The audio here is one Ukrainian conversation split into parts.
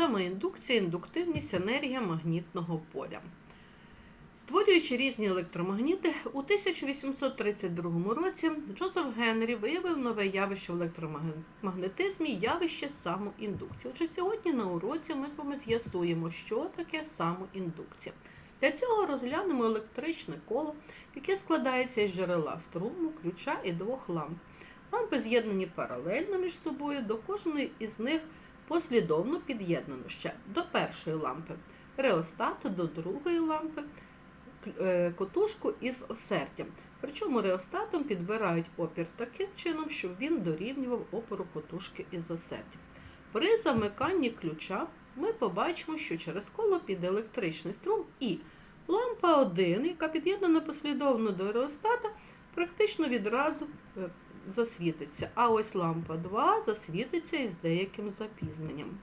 самоіндукція, індуктивність, енергія магнітного поля. Створюючи різні електромагніти, у 1832 році Джозеф Генрі виявив нове явище в електромагнетизмі явище самоіндукції. Отже, сьогодні на уроці ми з вами з'ясуємо, що таке самоіндукція. Для цього розглянемо електричне коло, яке складається із джерела струму, ключа і двох ламп. Лампи з'єднані паралельно між собою, до кожної із них послідовно під'єднано ще до першої лампи, реостату до другої лампи, е, котушку із осердям. Причому реостатом підбирають опір таким чином, щоб він дорівнював опору котушки із осердям. При замиканні ключа ми побачимо, що через коло піде електричний струм і лампа 1, яка під'єднана послідовно до реостата, практично відразу е, засвітиться. А ось лампа 2 засвітиться із деяким запізненням.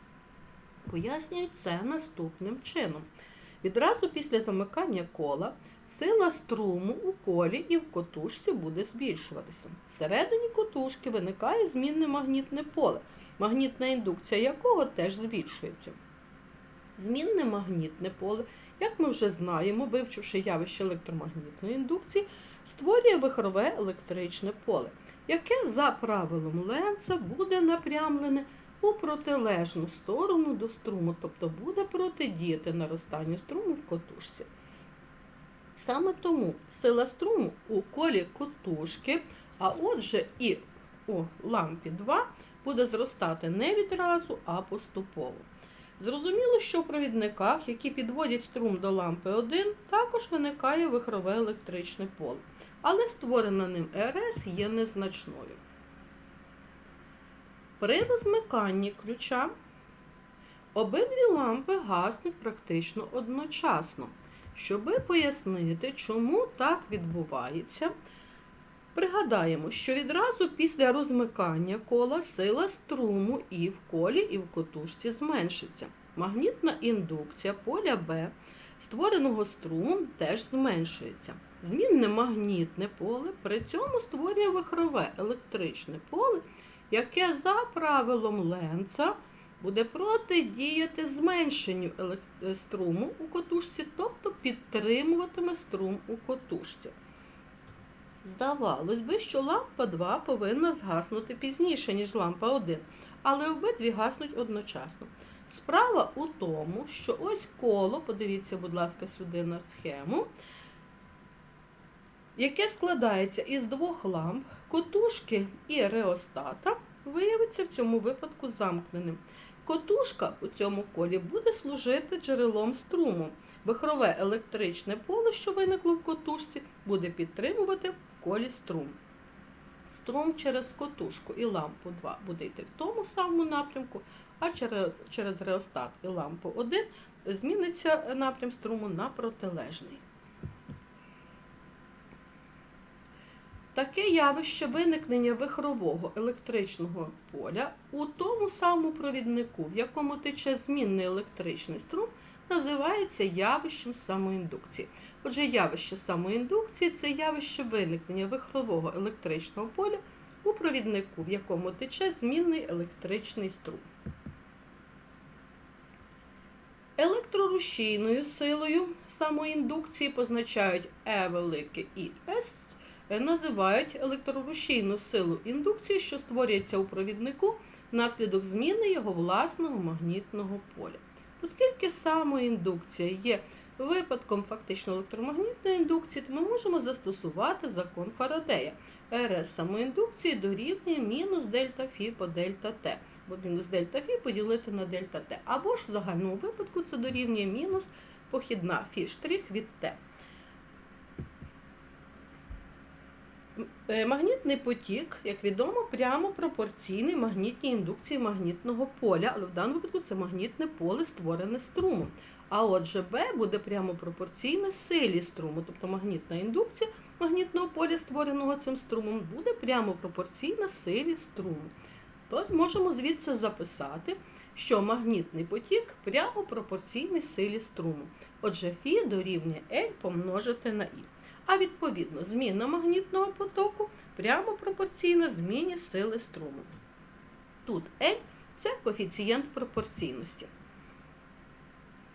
Пояснюють це наступним чином. Відразу після замикання кола сила струму у колі і в котушці буде збільшуватися. Всередині котушки виникає змінне магнітне поле, магнітна індукція якого теж збільшується. Змінне магнітне поле, як ми вже знаємо, вивчивши явище електромагнітної індукції, створює вихрове електричне поле, яке за правилом Ленца буде напрямлене у протилежну сторону до струму, тобто буде протидіяти наростанню струму в котушці. Саме тому сила струму у колі котушки, а отже і у лампі 2 буде зростати не відразу, а поступово. Зрозуміло, що в провідниках, які підводять струм до лампи 1, також виникає вихрове електричне поле, але створена ним РС є незначною. При розмиканні ключа обидві лампи гаснуть практично одночасно. Щоби пояснити, чому так відбувається, пригадаємо, що відразу після розмикання кола сила струму і в колі, і в котушці зменшиться. Магнітна індукція поля Б, створеного струмом, теж зменшується. Змінне магнітне поле при цьому створює вихрове електричне поле, яке за правилом Ленца буде протидіяти зменшенню струму у котушці, тобто підтримуватиме струм у котушці. Здавалось би, що лампа 2 повинна згаснути пізніше, ніж лампа 1, але обидві гаснуть одночасно. Справа у тому, що ось коло, подивіться, будь ласка, сюди на схему, яке складається із двох ламп, котушки і реостата, виявиться в цьому випадку замкненим. Котушка у цьому колі буде служити джерелом струму. Вихрове електричне поле, що виникло в котушці, буде підтримувати в колі струм. Струм через котушку і лампу 2 буде йти в тому самому напрямку, а через, через реостат і лампу 1 зміниться напрям струму на протилежний. Таке явище виникнення вихрового електричного поля у тому самому провіднику, в якому тече змінний електричний струм, називається явищем самоіндукції. Отже, явище самоіндукції це явище виникнення вихрового електричного поля у провіднику, в якому тече змінний електричний струм. Електрорушійною силою самоіндукції позначають Е велике і С називають електрорушійну силу індукції, що створюється у провіднику внаслідок зміни його власного магнітного поля. Оскільки самоіндукція є випадком фактично електромагнітної індукції, то ми можемо застосувати закон Фарадея. РС самоіндукції дорівнює мінус дельта Фі по дельта Т, бо мінус дельта Фі поділити на дельта Т. Або ж в загальному випадку це дорівнює мінус похідна Фі штрих від Т. Е, Магнітний потік, як відомо, прямо пропорційний магнітній індукції магнітного поля, але в даному випадку це магнітне поле створене струмом. А отже, Б буде прямо пропорційне силі струму, тобто магнітна індукція магнітного поля, створеного цим струмом, буде прямо пропорційна силі струму. Тож можемо звідси записати, що магнітний потік прямо пропорційний силі струму. Отже, Фі дорівнює L помножити на І. А відповідно, зміна магнітного потоку прямо пропорційна зміні сили струму. Тут L це коефіцієнт пропорційності.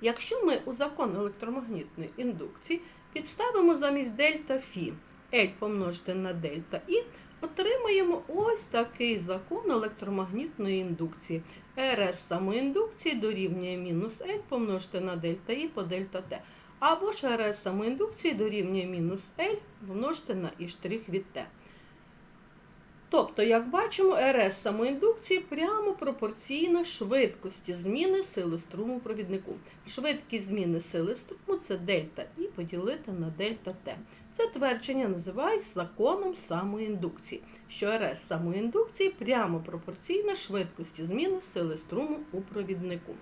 Якщо ми у закон електромагнітної індукції підставимо замість дельта Фі L помножити на дельта І, отримаємо ось такий закон електромагнітної індукції. РС самоіндукції дорівнює мінус L помножити на дельта І по дельта Т. Або ж РС самоіндукції дорівнює мінус L помножити на І від Т. Тобто, як бачимо, РС самоіндукції прямо пропорційна швидкості зміни сили струму провіднику. Швидкість зміни сили струму це дельта І поділити на дельта Т. Це твердження називають законом самоіндукції, що РС самоіндукції прямо пропорційна швидкості зміни сили струму у провіднику.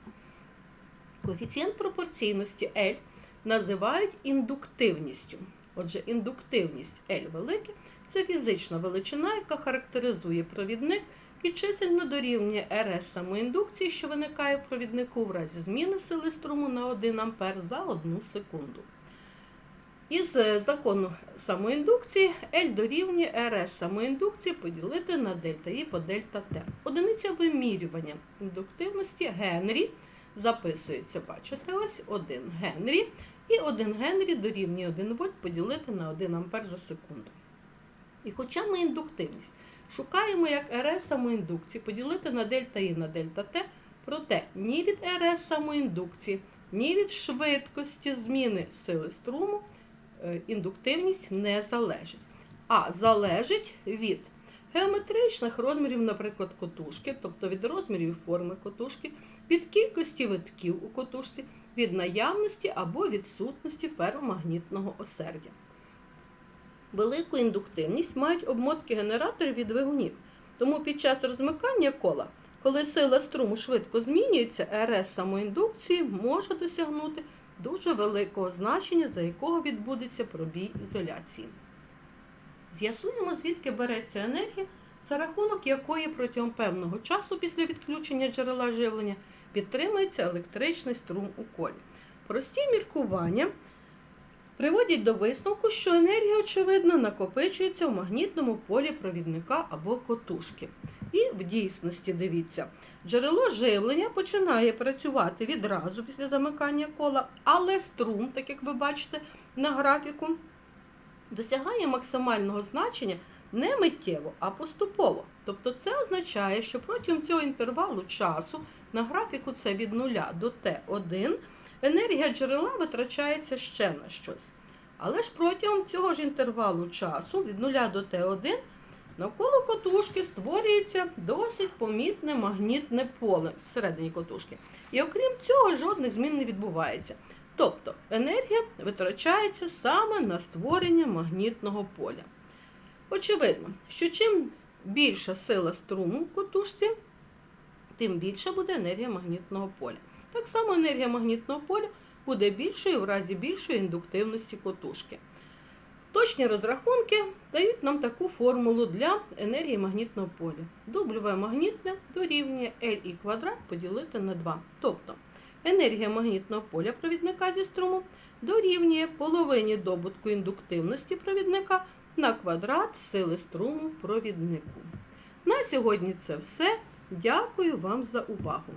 Коефіцієнт пропорційності L називають індуктивністю. Отже, індуктивність L велике це фізична величина, яка характеризує провідник і чисельно дорівнює РС самоіндукції, що виникає в провіднику в разі зміни сили струму на 1 А за 1 секунду. Із е, закону самоіндукції L дорівнює РС самоіндукції поділити на дельта І по дельта Т. Одиниця вимірювання індуктивності Генрі записується, бачите, ось 1 Генрі. І 1 Генрі дорівнює 1 вольт поділити на 1 ампер за секунду. І хоча ми індуктивність шукаємо як РС самоіндукції поділити на дельта І на дельта Т, проте ні від РС самоіндукції, ні від швидкості зміни сили струму е, індуктивність не залежить. А залежить від геометричних розмірів, наприклад, котушки, тобто від розмірів форми котушки, від кількості витків у котушці, від наявності або відсутності ферромагнітного осердя. Велику індуктивність мають обмотки генераторів від двигунів. Тому під час розмикання кола, коли сила струму швидко змінюється, РС самоіндукції може досягнути дуже великого значення, за якого відбудеться пробій ізоляції. З'ясуємо, звідки береться енергія, за рахунок якої протягом певного часу після відключення джерела живлення підтримується електричний струм у колі. Прості міркування приводять до висновку, що енергія, очевидно, накопичується в магнітному полі провідника або котушки. І в дійсності, дивіться, джерело живлення починає працювати відразу після замикання кола, але струм, так як ви бачите на графіку, досягає максимального значення не миттєво, а поступово. Тобто це означає, що протягом цього інтервалу часу на графіку це від 0 до Т1 енергія джерела витрачається ще на щось. Але ж протягом цього ж інтервалу часу від 0 до Т1 навколо котушки створюється досить помітне магнітне поле всередині котушки. І окрім цього, жодних змін не відбувається. Тобто енергія витрачається саме на створення магнітного поля. Очевидно, що чим більша сила струму в котушці, тим більша буде енергія магнітного поля. Так само енергія магнітного поля буде більшою в разі більшої індуктивності котушки. Точні розрахунки дають нам таку формулу для енергії магнітного поля. W магнітне дорівнює Li квадрат поділити на 2. Тобто енергія магнітного поля провідника зі струму дорівнює половині добутку індуктивності провідника на квадрат сили струму в провіднику. На сьогодні це все. Дякую вам за увагу!